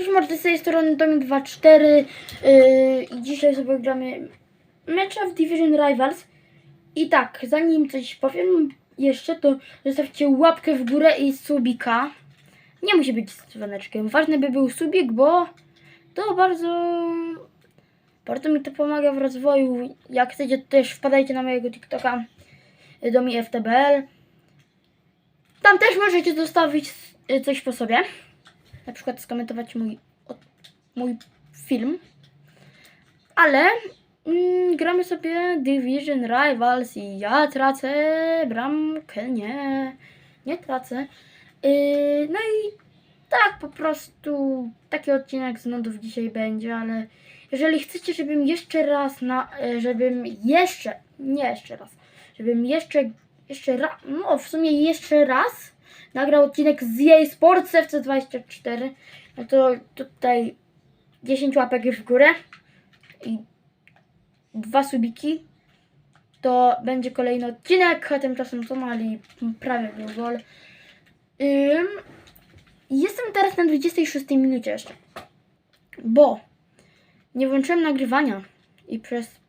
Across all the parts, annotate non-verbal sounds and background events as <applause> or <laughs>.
Cześć mordy, z tej strony Domik24 yy, i dzisiaj sobie gramy mecza w Division Rivals. I tak, zanim coś powiem jeszcze, to zostawcie łapkę w górę i subika. Nie musi być z dzwoneczkiem, ważny by był subik, bo to bardzo, bardzo mi to pomaga w rozwoju. Jak chcecie, to też wpadajcie na mojego TikToka y, DomiFTBL. Tam też możecie zostawić y, coś po sobie na przykład skomentować mój, mój film. Ale mm, gramy sobie Division Rivals i ja tracę bramkę, nie, nie tracę. Yy, no i tak po prostu taki odcinek z nudów dzisiaj będzie, ale jeżeli chcecie, żebym jeszcze raz na, e, żebym jeszcze, nie jeszcze raz, żebym jeszcze, jeszcze raz, no w sumie jeszcze raz nagrał odcinek z jej Sports FC24, no to tutaj 10 łapek w górę i dwa subiki, to będzie kolejny odcinek, a tymczasem to mali prawie był gol. Jestem teraz na 26 minucie jeszcze, bo nie włączyłem nagrywania i przez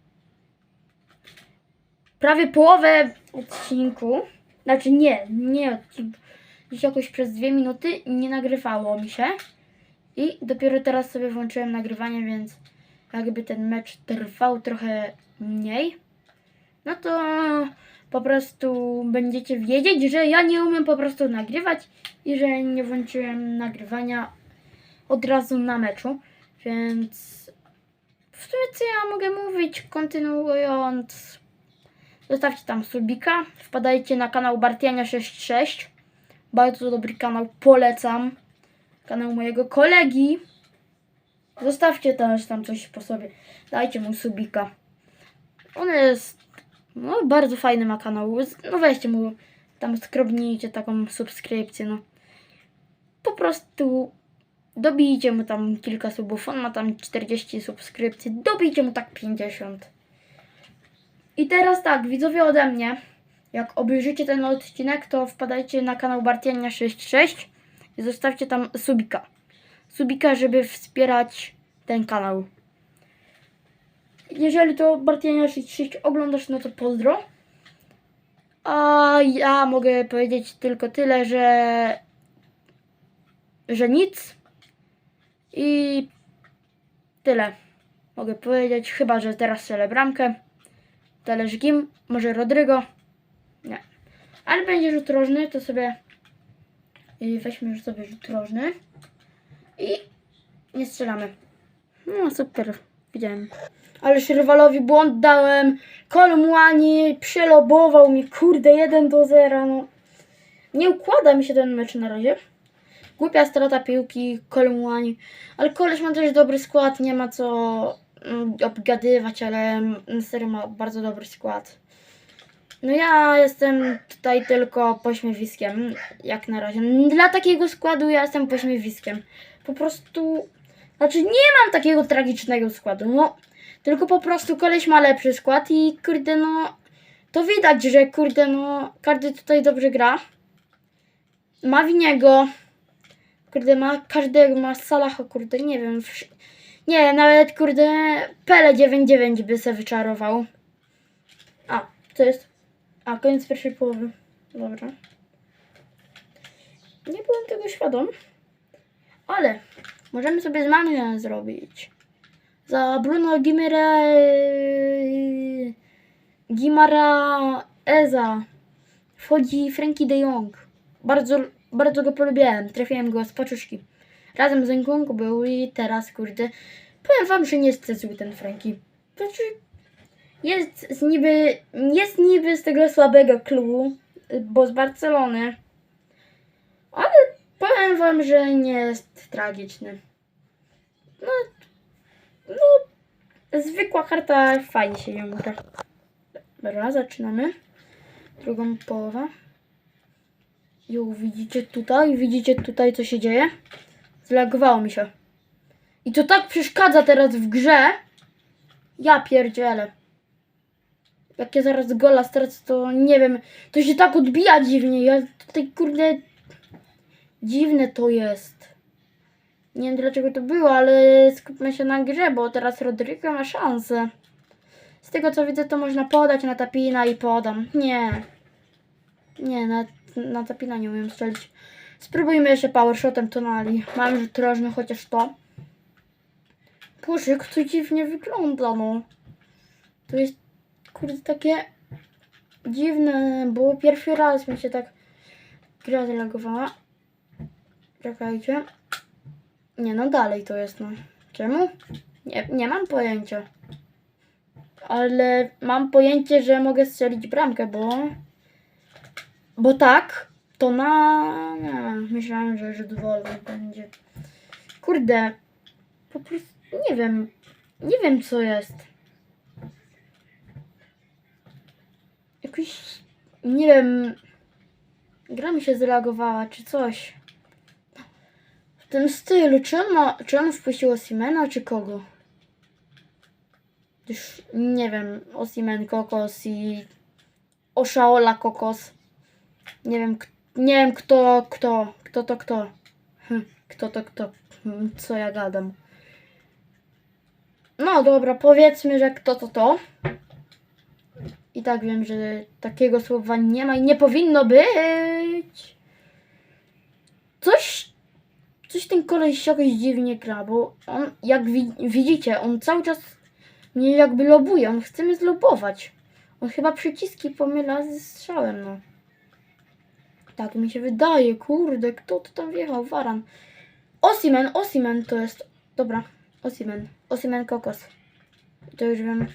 prawie połowę odcinku, znaczy nie, nie odcinku, gdzieś jakoś przez dwie minuty nie nagrywało mi się. I dopiero teraz sobie włączyłem nagrywanie, więc jakby ten mecz trwał trochę mniej, no to po prostu będziecie wiedzieć, że ja nie umiem po prostu nagrywać i że nie włączyłem nagrywania od razu na meczu, więc w sumie co ja mogę mówić, kontynuując, zostawcie tam subika, wpadajcie na kanał Bartiania66, bardzo dobry kanał, polecam. Kanał mojego kolegi. Zostawcie też tam coś po sobie. Dajcie mu subika. On jest, no bardzo fajny ma kanał. No weźcie mu, tam skrobnijcie taką subskrypcję, no. Po prostu dobijcie mu tam kilka subów. On ma tam 40 subskrypcji. Dobijcie mu tak 50. I teraz tak, widzowie ode mnie. Jak obejrzycie ten odcinek, to wpadajcie na kanał Bartiania66 i zostawcie tam subika. Subika, żeby wspierać ten kanał. Jeżeli to Bartiania66 oglądasz, no to pozdro. A ja mogę powiedzieć tylko tyle, że że nic. I tyle. Mogę powiedzieć, chyba że teraz strzelę bramkę. Zależy kim, może Rodrygo. Nie. Ale będzie rzut rożny, to sobie i weźmy już sobie rzut rożny. I nie strzelamy. No super, widziałem. Ależ rywalowi błąd dałem. Kolmuani przelobował mi, kurde, 1 do 0. No. Nie układa mi się ten mecz na razie. Głupia strata piłki, Kolmuani. Ale koleś ma też dobry skład, nie ma co mm, obgadywać, ale mm, serio ma bardzo dobry skład. No ja jestem tutaj tylko pośmiewiskiem, jak na razie. Dla takiego składu ja jestem pośmiewiskiem. Po prostu, znaczy nie mam takiego tragicznego składu, no. Tylko po prostu koleś ma lepszy skład i kurde no, to widać, że kurde no, każdy tutaj dobrze gra. Ma Winiego, kurde ma każdego, ma Salaha, kurde, nie wiem. Nie, nawet kurde Pele 9-9 by se wyczarował. A, to jest a, koniec pierwszej połowy. Dobra. Nie byłem tego świadom. Ale możemy sobie zmianę zrobić. Za Bruno Gimera... Gimara Eza wchodzi Frankie de Jong. Bardzo, bardzo go polubiłem. Trafiłem go z paczuszki. Razem z Nkunku był i teraz, kurde, powiem wam, że nie jest zły ten Frankie. Znaczy, jest z niby, jest niby z tego słabego klubu, bo z Barcelony. Ale powiem wam, że nie jest tragiczny. No, no, zwykła karta, fajnie się ją gra. Dobra, zaczynamy. Drugą połowę. Jo, widzicie tutaj, widzicie tutaj, co się dzieje? Zlagowało mi się. I to tak przeszkadza teraz w grze. Ja pierdzielę. Jak ja zaraz gola stracę, to nie wiem. To się tak odbija dziwnie. Ja tutaj kurde. Dziwne to jest. Nie wiem dlaczego to było, ale skupmy się na grze, bo teraz Rodrigo ma szansę. Z tego co widzę, to można podać na tapina i podam. Nie. Nie, na, na tapina nie umiem strzelić. Spróbujmy jeszcze powershotem tonali. Mam rzut rożny, chociaż to. Boże, jak to dziwnie wygląda, no. To jest, kurde, takie dziwne, bo pierwszy raz mi się tak gra zalogowała. Czekajcie. Nie, no dalej to jest, no. Czemu? Nie, nie mam pojęcia. Ale mam pojęcie, że mogę strzelić bramkę, bo... Bo tak, to na... Nie myślałem, że rzut wolny będzie. Kurde, po prostu nie wiem. Nie wiem, co jest. Jakiś... Nie wiem... Gra mi się zreagowała, czy coś. W tym stylu. Czy on, ma, czy on wpuścił Osimena, czy kogo? Już nie wiem. Osimen, Kokos i... Oszaola Kokos. Nie wiem, nie wiem kto, kto, kto to kto. Hm, Kto to kto. Hm, Co ja gadam. No dobra, powiedzmy, że kto to to. I tak wiem, że takiego słowa nie ma i nie powinno być. Coś, coś ten koleś jakoś dziwnie gra, bo on, jak wi- widzicie, on cały czas mnie jakby lobuje, on chce mnie zlobować. On chyba przyciski pomyla ze strzałem, no. Tak mi się wydaje, kurde, kto to tam wjechał? Waran. Osimen, Osimen to jest. Dobra, Osimen. Osimen Kokos. To już wiem,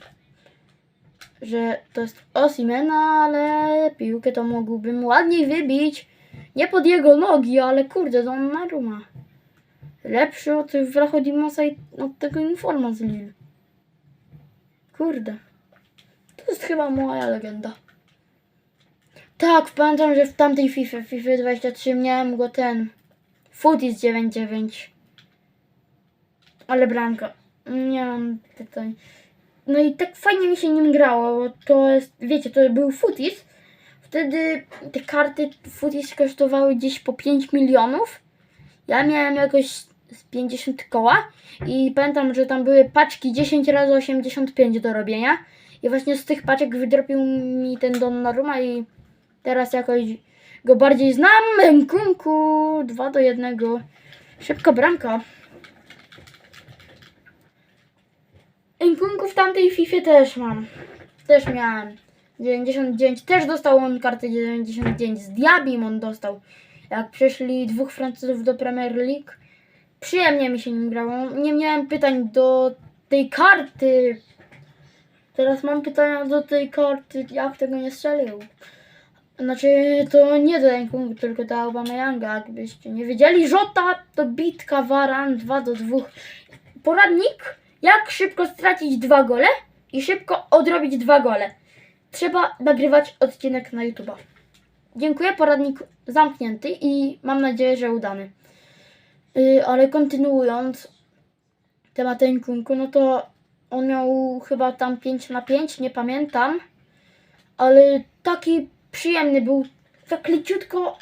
że to jest Osimen, ale piłkę to mógłbym ładniej wybić. Nie pod jego nogi, ale kurde, to on na ruma. Lepszy od Vlachodimosa i od tego Informa z Lille. Kurde. To jest chyba moja legenda. Tak, pamiętam, że w tamtej FIFA, FIFA 23 miałem go ten Footies 99. Ale bramka. Nie mam pytań. No i tak fajnie mi się nim grało, to jest, wiecie, to był Footies. Wtedy te karty Footies kosztowały gdzieś po 5 milionów. Ja miałem jakoś z 50 koła i pamiętam, że tam były paczki 10 razy 85 do robienia. I właśnie z tych paczek wydropił mi ten Donnarumma i teraz jakoś go bardziej znam. Nkunku 2 do 1. Szybka bramka. Nkunku w tamtej FIFA też mam. Też miałem. 99. Też dostał on kartę 99. Z Diabim on dostał. Jak przyszli dwóch Francuzów do Premier League. Przyjemnie mi się nim grało. Nie miałem pytań do tej karty. Teraz mam pytania do tej karty. Jak tego nie strzelił? Znaczy, to nie do Nkunku, tylko do Aubameyanga. Jakbyście nie wiedzieli, Żota to bitka Varan 2 do 2. Poradnik, jak szybko stracić dwa gole i szybko odrobić dwa gole. Trzeba nagrywać odcinek na YouTube'a. Dziękuję, poradnik zamknięty i mam nadzieję, że udany. Yy, ale kontynuując temat Nkunku, no to on miał chyba tam 5 na 5, nie pamiętam. Ale taki przyjemny był. Tak leciutko.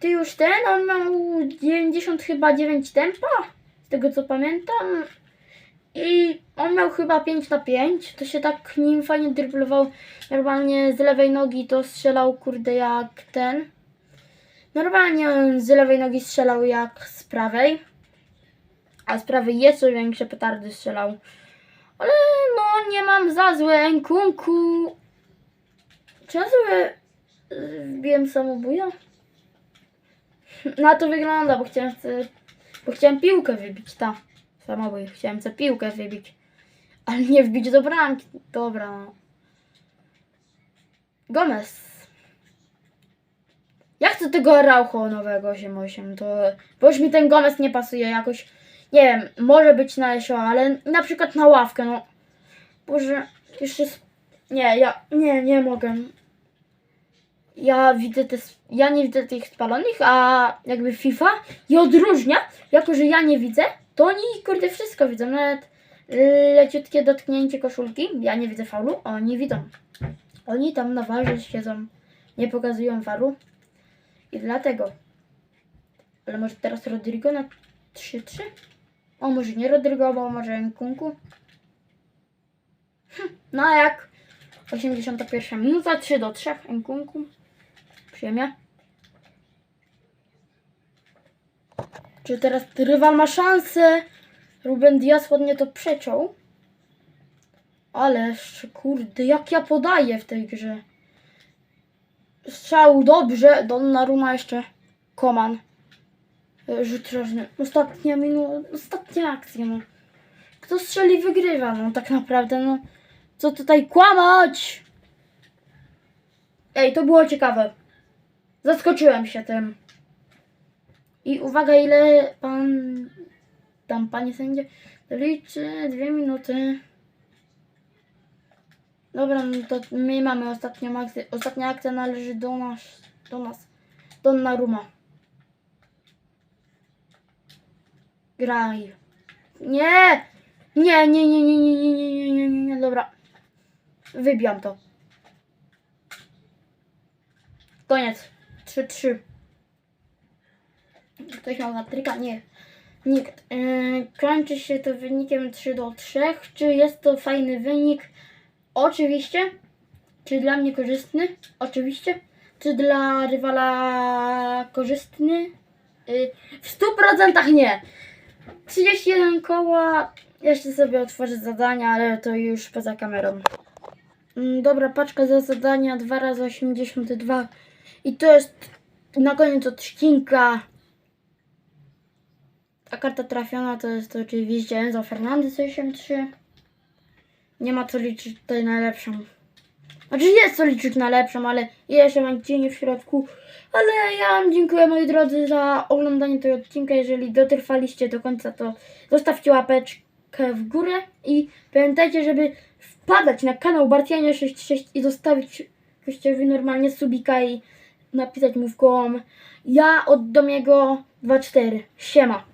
Ty już ten, on miał 90 chyba 9 tempa. Z tego co pamiętam. I on miał chyba 5 na 5. To się tak nim fajnie dryblował. Normalnie z lewej nogi to strzelał kurde jak ten. Normalnie on z lewej nogi strzelał jak z prawej. A z prawej jeszcze większe petardy strzelał. Ale no nie mam za złe Nkunku. Czy ja sobie y, wbiłem samobuja? <laughs> Na to wygląda, bo chciałem bo chciałem piłkę wybić, ta. Samobój, chciałem chcę piłkę wybić. Ale nie wbić do bramki. Dobra. Gomez. Ja chcę tego Araujo nowego 8-8, to... Bo już mi ten Gomez nie pasuje jakoś... Nie wiem, może być na SO, ale na przykład na ławkę, no. Boże, jeszcze... Nie, ja... Nie, nie mogę. Ja widzę te... Ja nie widzę tych spalonych, a jakby FIFA je odróżnia, jako że ja nie widzę, to oni kurde wszystko widzą, nawet leciutkie dotknięcie koszulki, ja nie widzę faulu, oni widzą. Oni tam na warze siedzą, nie pokazują waru i dlatego. Ale może teraz Rodrigo na 3-3. O, może nie Rodrygo, bo może Nkunku. Hm, no jak 81 minuta, 3 do 3 Nkunku. Przyjemnie. Czy teraz rywal ma szansę? Ruben Diaz ładnie to przeciął. Ależ kurde, jak ja podaję w tej grze. Strzał dobrze, Donnarumma jeszcze. Koman. E, Rzut rożny. Ostatnia minuta, ostatnia akcja, no. Kto strzeli, wygrywa, no tak naprawdę, no. Co tutaj kłamać? Ej, to było ciekawe. Zaskoczyłem się tym. I uwaga, ile pan... Tam, panie sędzie, liczy dwie minuty. Dobra, no to my mamy ostatnią akcję. Ostatnia akcja należy do nas. Do nas. Donnarumma. Graj. Nie! Nie, nie, nie, nie, nie, nie, nie, nie, nie, nie, nie, dobra. Wybijam to. Koniec. 3-3. Ktoś miał hatryka? Nie. Nikt. Yy, kończy się to wynikiem 3 do 3. Czy jest to fajny wynik? Oczywiście. Czy dla mnie korzystny? Oczywiście. Czy dla rywala korzystny? Yy, w 100% nie. 31 koła. Jeszcze sobie otworzę zadania, ale to już poza kamerą. Mm, Dobra, paczka za zadania 2 razy 82 i to jest na koniec odcinka. A karta trafiona to jest oczywiście Enzo Fernandez 83. Nie ma co liczyć tutaj na lepszą. Znaczy jest co liczyć na lepszą, ale jeszcze mam cienie w środku. Ale ja wam dziękuję moi drodzy za oglądanie tego odcinka. Jeżeli dotrwaliście do końca, to zostawcie łapeczkę w górę i pamiętajcie, żeby wpadać na kanał Bartiania66 i zostawić gościowi normalnie subika i napisać mu w kołom ja od Domiego 24. Siema.